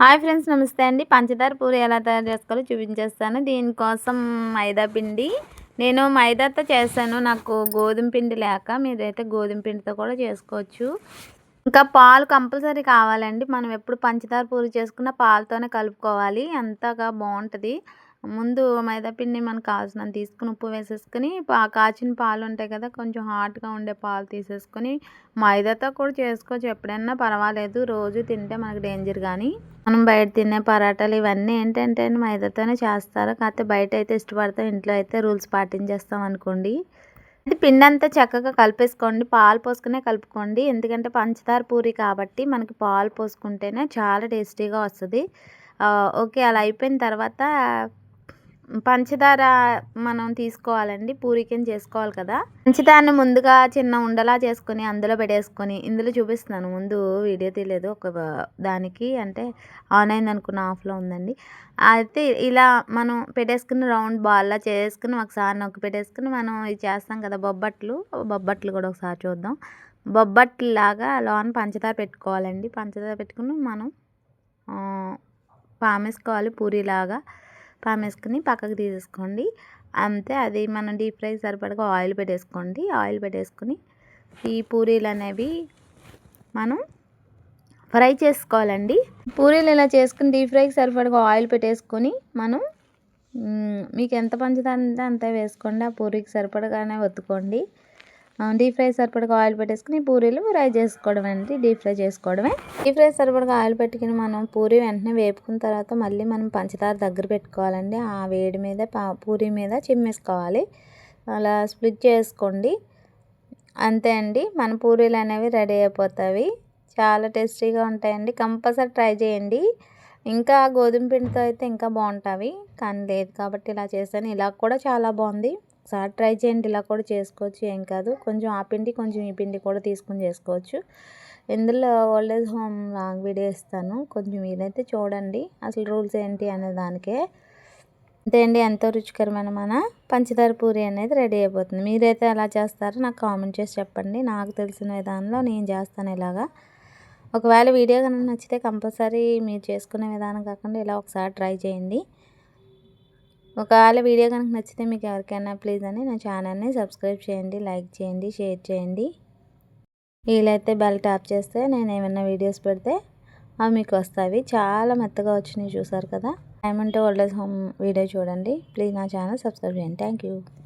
Hi friends నమస్తే అండి. పంచదార పూరి ఎలా తయారు చేసుకోవాలో చూపించేస్తాను. దీనికోసం మైదా పిండి. నేను మైదాతో చేశాను. నాకు గోధుమ పిండి లేక మీరైతే గోధుమ పిండితో కూడా చేసుకోవచ్చు. ఇంకా పాలు కంపల్సరీ కావాలండి. మనం ఎప్పుడు పంచదార పూరి చేసుకున్న పాలతోనే కలుపుకోవాలి. అంతగా బాగుంటుంది. ముందు మైదాపిండి మనం మనకు కావాల్సినంత తీసుకుని ఉప్పు వేసేసుకుని పా కాచిన పాలు ఉంటాయి కదా కొంచెం హాట్గా ఉండే పాలు తీసేసుకొని మైదాతో కూడా చేసుకోవచ్చు. ఎప్పుడైనా పర్వాలేదు రోజు తింటే మనకు డేంజర్ కానీ మనం బయట తినే పరాటాలు ఇవన్నీ ఏంటంటే మైదాతోనే చేస్తారు. కాకపోతే బయట అయితే ఇష్టపడతాం ఇంట్లో అయితే రూల్స్ పాటించేస్తాం అనుకోండి. ఇది పిండి అంతా చక్కగా కలిపేసుకోండి పాలు పోసుకునే కలుపుకోండి. ఎందుకంటే పంచదార పూరి కాబట్టి మనకి పాలు పోసుకుంటేనే చాలా టేస్టీగా వస్తుంది. ఓకే అలా అయిపోయిన తర్వాత పంచదార మనం తీసుకోవాలండి పూరికం చేసుకోవాలి కదా. పంచదారని ముందుగా చిన్న ఉండలా చేసుకొని అందులో పెట్టేసుకొని ఇందులో చూపిస్తున్నాను. ముందు వీడియో తీయలేదు ఒక దానికి అంటే ఆన్ అయింది అనుకున్న ఆఫ్లో ఉందండి. అయితే ఇలా మనం పెట్టేసుకుని రౌండ్ బాల్లా చేసుకుని ఒకసారి నొక్కి పెట్టేసుకుని మనం ఇది చేస్తాం కదా బొబ్బట్లు. బొబ్బట్లు కూడా ఒకసారి చూద్దాం. బొబ్బట్లు లాగా లోన పంచదార పెట్టుకోవాలండి. పంచదార పెట్టుకుని మనం పామేసుకోవాలి పూరిలాగా. పాన్ వేసుకుని పక్కకు తీసేసుకోండి. అంతే అది మనం డీప్ ఫ్రై సరిపడగా ఆయిల్ పెట్టేసుకోండి. ఆయిల్ పెట్టేసుకుని ఈ పూరీలు అనేవి మనం ఫ్రై చేసుకోవాలండి. పూరీలు ఇలా చేసుకుని డీప్ ఫ్రైకి సరిపడగా ఆయిల్ పెట్టేసుకొని మనం మీకు ఎంత పంచదార అంత వేసుకోండి. ఆ పూరీకి సరిపడగానే ఒత్తుకోండి. డీప్ ఫ్రై సరిపడగా ఆయిల్ పెట్టేసుకుని పూరీలు ఫ్రై చేసుకోవడం అండి. డీప్ ఫ్రై చేసుకోవడమే. డీప్ ఫ్రై సరిపడగా ఆయిల్ పెట్టుకుని మనం పూరి వెంటనే వేపుకున్న తర్వాత మళ్ళీ మనం పంచదార దగ్గర పెట్టుకోవాలండి. ఆ వేడి మీద పూరి మీద చిమ్మేసుకోవాలి. అలా స్ప్లిట్ చేసుకోండి. అంతే అండి. మన పూరీలు అనేవి రెడీ అయిపోతాయి. చాలా టేస్టీగా ఉంటాయండి. కంపల్సరీ ట్రై చేయండి. ఇంకా గోధుమ పిండితో అయితే ఇంకా బాగుంటాయి. కానీ లేదు కాబట్టి ఇలా చేశాను. ఇలా కూడా చాలా బాగుంది. ఒకసారి ట్రై చేయండి. ఇలా కూడా చేసుకోవచ్చు. ఏం కాదు. కొంచెం ఆ పిండి కొంచెం ఈ పిండి కూడా తీసుకుని చేసుకోవచ్చు. ఇందులో ఓల్డేజ్ హోమ్ లాంగ్ వీడియో ఇస్తాను. కొంచెం వీలైతే చూడండి. అసలు రూల్స్ ఏంటి అనే దానికే. అంతే అండి. ఎంతో రుచికరమైన మన పంచదార పూరి అనేది రెడీ అయిపోతుంది. మీరైతే ఎలా చేస్తారో నాకు కామెంట్ చేసి చెప్పండి. నాకు తెలిసిన విధానంలో నేను చేస్తాను ఇలాగా. ఒకవేళ వీడియో కనుక నచ్చితే కంపల్సరీ మీరు చేసుకునే విధానం కాకుండా ఇలా ఒకసారి ట్రై చేయండి. ఒకవేళ వీడియో కనుక నచ్చితే మీకు ఎవరికైనా ప్లీజ్ అని నా ఛానల్ని సబ్స్క్రైబ్ చేయండి లైక్ చేయండి షేర్ చేయండి. వీలైతే బెల్ ట్యాప్ చేస్తే నేను ఏమైనా వీడియోస్ పెడితే అవి మీకు వస్తాయి. చాలా మెత్తగా వచ్చినాయి చూసారు కదా? Diamond old age home video చూడండి. ప్లీజ్ నా ఛానల్ సబ్స్క్రైబ్ చేయండి. థ్యాంక్